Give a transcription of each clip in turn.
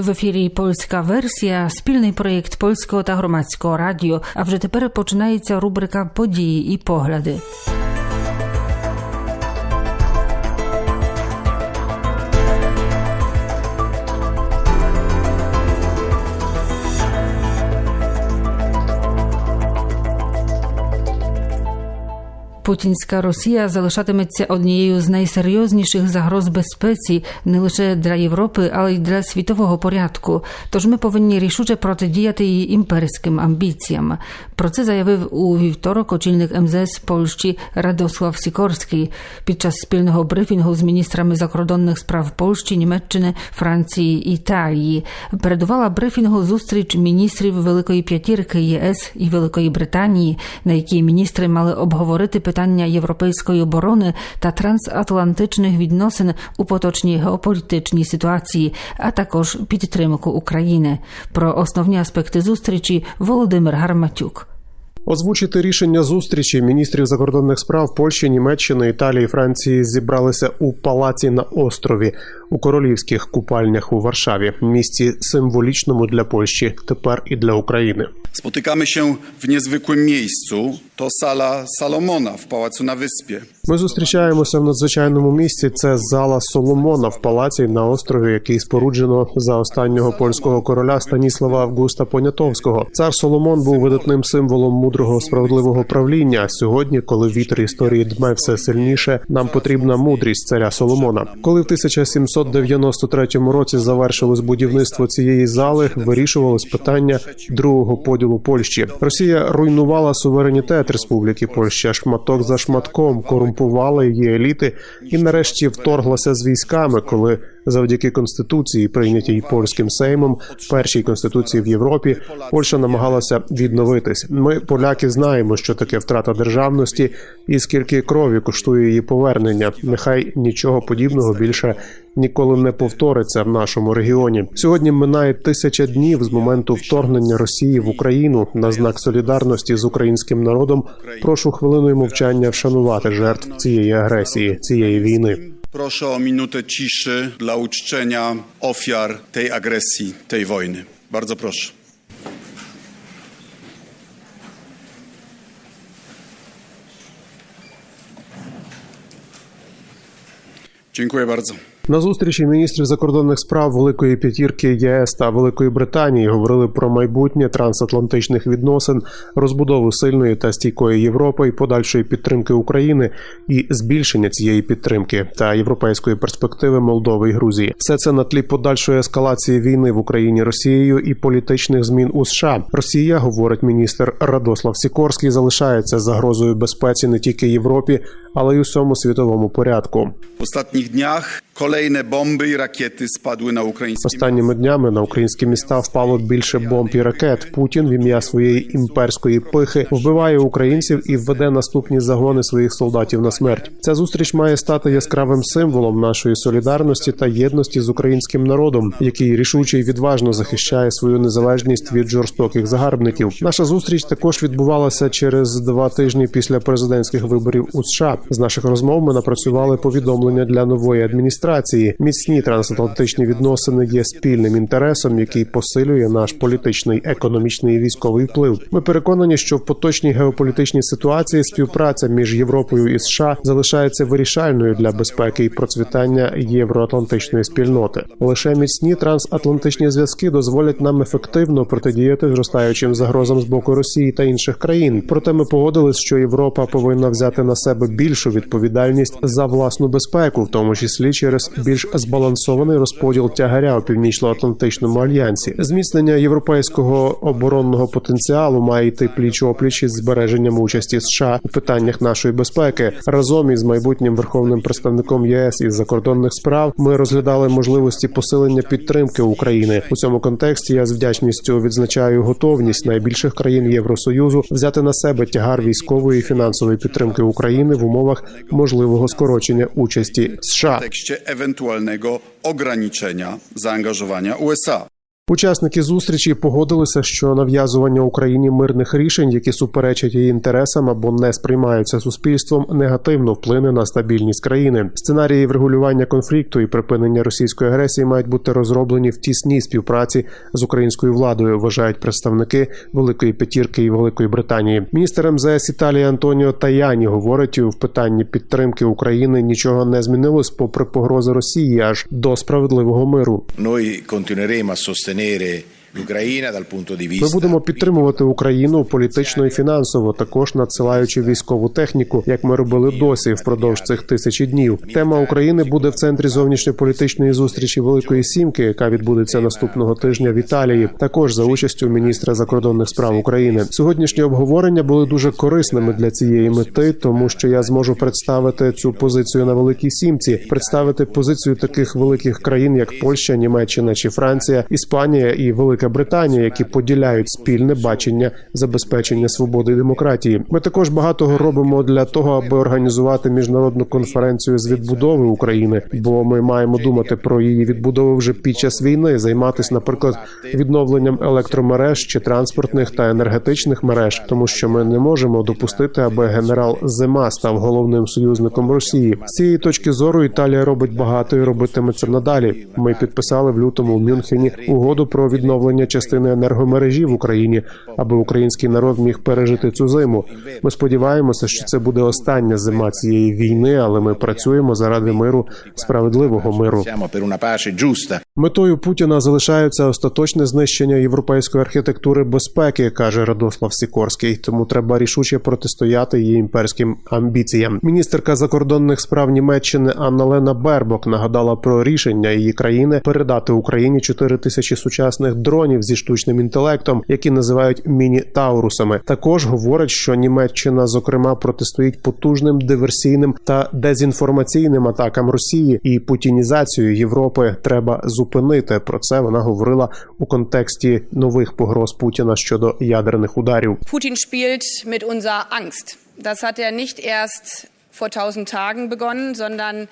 В ефірі польська версія, спільний проєкт польського та громадського радіо. А вже тепер починається рубрика Події і погляди. Путінська Росія залишатиметься однією з найсерйозніших загроз безпеці не лише для Європи, але й для світового порядку. Тож ми повинні рішуче протидіяти її імперським амбіціям. Про це заявив у вівторок очільник МЗС Польщі Радослав Сікорський під час спільного брифінгу з міністрами закордонних справ Польщі, Німеччини, Франції і Італії. Передувала брифінгу зустріч міністрів Великої П'ятірки ЄС і Великої Британії, на якій міністри мали обговорити питання європейської оборони та трансатлантичних відносин у поточній геополітичній ситуації, а також підтримку України. Про основні аспекти зустрічі Володимир Гарматюк. Озвучити рішення зустрічі міністрів закордонних справ Польщі, Німеччини, Італії, Франції зібралися у палаці на острові у королівських купальнях у Варшаві, місці символічному для Польщі, тепер і для України. Się w niezwykłym miejscu. To sala Salomona w Pałacu na Wyspie. Ми зустрічаємося в надзвичайному місці. Це зала Соломона в палаці на острові, який споруджено за останнього польського короля Станіслава Августа Понятовського. Цар Соломон був видатним символом мудрого справедливого правління. Сьогодні, коли вітер історії дме все сильніше, нам потрібна мудрість царя Соломона. Коли в 1793 році завершилось будівництво цієї зали, вирішувалось питання другого поділу Польщі. Росія руйнувала суверенітет Республіки Польща шматок за шматком, корумпувала її еліти і нарешті вторглася з військами, коли завдяки конституції, прийнятій польським сеймом, першій конституції в Європі, Польща намагалася відновитись. Ми, поляки, знаємо, що таке втрата державності і скільки крові коштує її повернення. Нехай нічого подібного більше ніколи не повториться в нашому регіоні. Сьогодні минає тисяча днів з моменту вторгнення Росії в Україну на знак солідарності з українським народом. Прошу хвилиною мовчання вшанувати жертв цієї агресії, цієї війни. Proszę o minutę ciszy dla uczczenia ofiar tej agresji, tej wojny. Bardzo proszę. Dziękuję bardzo. На зустрічі міністрів закордонних справ Великої п'ятірки ЄС та Великої Британії говорили про майбутнє трансатлантичних відносин, розбудову сильної та стійкої Європи і подальшої підтримки України і збільшення цієї підтримки та європейської перспективи Молдови і Грузії. Все це на тлі подальшої ескалації війни в Україні Росією і політичних змін у США. Росія, говорить міністр Радослав Сікорський, залишається загрозою безпеці не тільки Європі, але й усьому світовому порядку. W ostatnich dniach kolejne bomby i rakiety spadły na ukraińskie Останніми днями на українські міста впало більше бомб і ракет. Путін в ім'я своєї імперської пихи вбиває українців і введе наступні загони своїх солдатів на смерть. Ця зустріч має стати яскравим символом нашої солідарності та єдності з українським народом, який рішуче і відважно захищає свою незалежність від жорстоких загарбників. Наша зустріч також відбувалася через два тижні після президентських виборів у США. З наших розмов ми напрацювали повідомлення для нової адміністрації. Міцні трансатлантичні відносини є спільним інтересом, який посилює наш політичний, економічний і військовий вплив. Ми переконані, що в поточній геополітичній ситуації співпраця між Європою і США залишається вирішальною для безпеки і процвітання євроатлантичної спільноти. Лише міцні трансатлантичні зв'язки дозволять нам ефективно протидіяти зростаючим загрозам з боку Росії та інших країн. Проте ми погодились, що Європа повинна взяти на себе більшу відповідальність за власну безпеку, в тому числі через більш збалансований розподіл тягаря у північно-атлантичному альянсі. Зміцнення європейського оборонного потенціалу має йти пліч опліч із збереженням участі США у питаннях нашої безпеки. Разом із майбутнім верховним представником ЄС із закордонних справ ми розглядали можливості посилення підтримки України у цьому контексті. Я з вдячністю відзначаю готовність найбільших країн Євросоюзу взяти на себе тягар військової і фінансової підтримки України в умовах можливого скорочення участі США. Ewentualnego ograniczenia zaangażowania USA. Учасники зустрічі погодилися, що нав'язування Україні мирних рішень, які суперечать її інтересам або не сприймаються суспільством, негативно вплине на стабільність країни. Сценарії врегулювання конфлікту і припинення російської агресії мають бути розроблені в тісній співпраці з українською владою. Вважають представники Великої П'ятірки і Великої Британії. Міністр МЗС Італії Антоніо Таяні говорить в питанні підтримки України нічого не змінилось, попри погрози Росії аж до справедливого миру. Noi continueremo a mantenere Ми vista будемо підтримувати Україну політично і фінансово, також надсилаючи військову техніку, як ми робили досі впродовж цих тисячі днів. Тема України буде в центрі зовнішньополітичної зустрічі Великої Сімки, яка відбудеться наступного тижня в Італії. Також за участю міністра закордонних справ України. Сьогоднішні обговорення були дуже корисними для цієї мети, тому що я зможу представити цю позицію на Великій Сімці, представити позицію таких великих країн, як Польща, Німеччина чи Франція, Іспанія і Велика Британія, які поділяють спільне бачення забезпечення свободи і демократії. Ми також багато робимо для того, аби організувати міжнародну конференцію з відбудови України, бо ми маємо думати про її відбудову вже під час війни, займатися, наприклад, відновленням електромереж чи транспортних та енергетичних мереж, тому що ми не можемо допустити, аби генерал Зима став головним союзником Росії. З цієї точки зору Італія робить багато і робитиме це надалі. Ми підписали в лютому в Мюнхені угоду про відновлення частини енергомережі в Україні, аби український народ міг пережити цю зиму. Ми сподіваємося, що це буде остання зима цієї війни, але ми працюємо заради миру, справедливого миру. Метою Путіна залишається остаточне знищення європейської архітектури безпеки, каже Радослав Сікорський. Тому треба рішуче протистояти її імперським амбіціям. Міністерка закордонних справ Німеччини Анна Лена Бербок нагадала про рішення її країни передати Україні 4 тисячі сучасних дронів зі штучним інтелектом, які називають міні-таурусами. Також говорить, що Німеччина, зокрема, протистоїть потужним диверсійним та дезінформаційним атакам Росії і путінізацію Європи треба зупинити. Про це вона говорила у контексті нових погроз Путіна щодо ядерних ударів. Putin spielt mit unserer Angst. Das hat er nicht erst vor tausend Tagen begonnen, sondern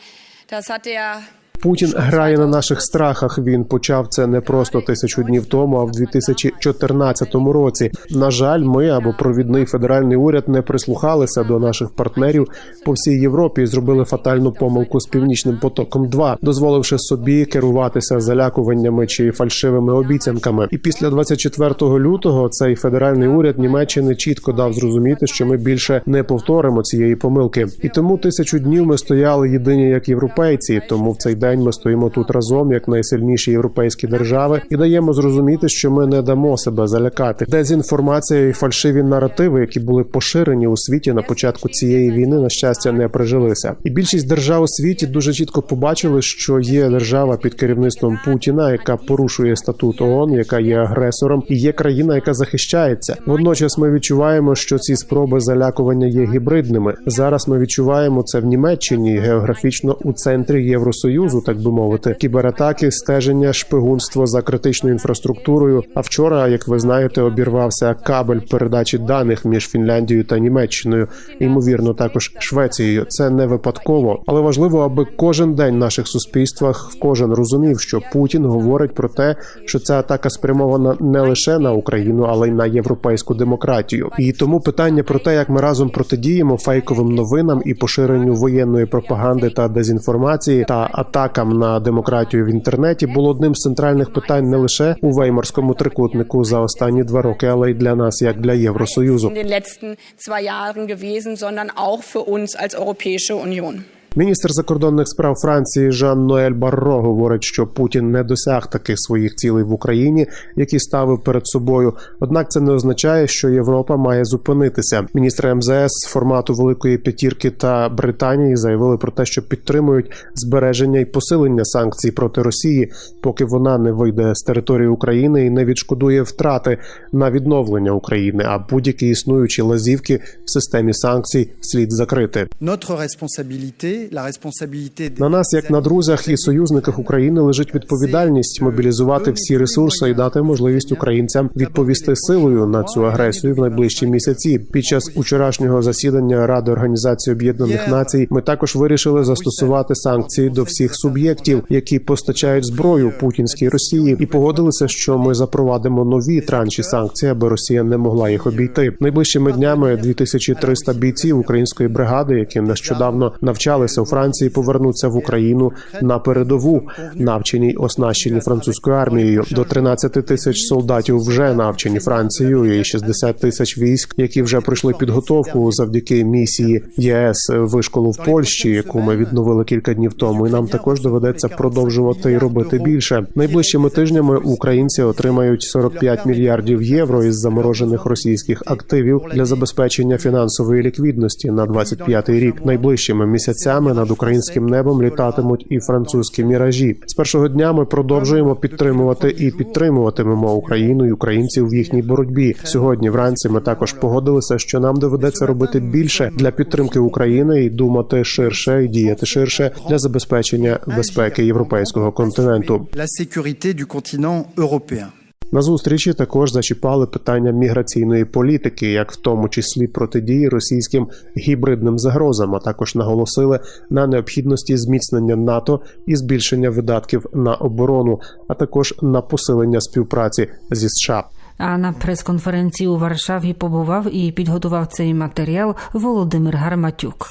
das hat er Путін грає на наших страхах. Він почав це не просто тисячу днів тому, а в 2014 році. На жаль, ми або провідний федеральний уряд не прислухалися до наших партнерів по всій Європі і зробили фатальну помилку з північним потоком. 2 дозволивши собі керуватися залякуваннями чи фальшивими обіцянками. І після 24 лютого цей федеральний уряд Німеччини чітко дав зрозуміти, що ми більше не повторимо цієї помилки. І тому тисячу днів ми стояли єдині як європейці. Тому в цей день ми стоїмо тут разом, як найсильніші європейські держави, і даємо зрозуміти, що ми не дамо себе залякати. Дезінформація і фальшиві наративи, які були поширені у світі на початку цієї війни, на щастя, не прижилися. І більшість держав у світі дуже чітко побачили, що є держава під керівництвом Путіна, яка порушує статут ООН, яка є агресором, і є країна, яка захищається. Водночас ми відчуваємо, що ці спроби залякування є гібридними. Зараз ми відчуваємо це в Німеччині географічно у центрі Євросоюзу, так би мовити, кібератаки, стеження, шпигунство за критичною інфраструктурою. А вчора, як ви знаєте, обірвався кабель передачі даних між Фінляндією та Німеччиною, ймовірно, також Швецією. Це не випадково, але важливо, аби кожен день в наших суспільствах кожен розумів, що Путін говорить про те, що ця атака спрямована не лише на Україну, але й на європейську демократію. І тому питання про те, як ми разом протидіємо фейковим новинам і поширенню воєнної пропаганди та дезінформації та атакам на демократію в інтернеті, було одним з центральних питань не лише у Веймарському трикутнику за останні два роки, але й для нас, як для Євросоюзу. Jahren gewesen, sondern auch für uns als Europäische Union. Міністр закордонних справ Франції Жан Ноель Барро говорить, що Путін не досяг таких своїх цілей в Україні, які ставив перед собою. Однак це не означає, що Європа має зупинитися. Міністри МЗС формату Великої П'ятірки та Британії заявили про те, що підтримують збереження і посилення санкцій проти Росії, поки вона не вийде з території України і не відшкодує втрати на відновлення України. А будь-які існуючі лазівки в системі санкцій слід закрити. Notre responsabilité, На нас, як на друзях і союзниках України, лежить відповідальність мобілізувати всі ресурси і дати можливість українцям відповісти силою на цю агресію в найближчі місяці. Під час учорашнього засідання Ради Організації Об'єднаних Націй ми також вирішили застосувати санкції до всіх суб'єктів, які постачають зброю путінській Росії, і погодилися, що ми запровадимо нові транші санкцій, аби Росія не могла їх обійти. Найближчими днями 2300 бійців української бригади, які нещодавно навчалися у Франції, повернуться в Україну на передову, навчені й оснащені французькою армією. До 13 тисяч солдатів вже навчені Францією, і 60 тисяч військ, які вже пройшли підготовку завдяки місії ЄС вишколу в Польщі, яку ми відновили кілька днів тому. І нам також доведеться продовжувати і робити більше. Найближчими тижнями українці отримають 45 мільярдів євро із заморожених російських активів для забезпечення фінансової ліквідності на 25-й рік. Найближчими місяцями над українським небом літатимуть і французькі міражі. З першого дня ми продовжуємо підтримувати і підтримуватимемо Україну і українців в їхній боротьбі. Сьогодні вранці ми також погодилися, що нам доведеться робити більше для підтримки України і думати ширше і діяти ширше для забезпечення безпеки європейського континенту. la sécurité du continent européen. На зустрічі також зачіпали питання міграційної політики, як в тому числі протидії російським гібридним загрозам, а також наголосили на необхідності зміцнення НАТО і збільшення видатків на оборону, а також на посилення співпраці зі США. А на прес-конференції у Варшаві побував і підготував цей матеріал Володимир Гарматюк.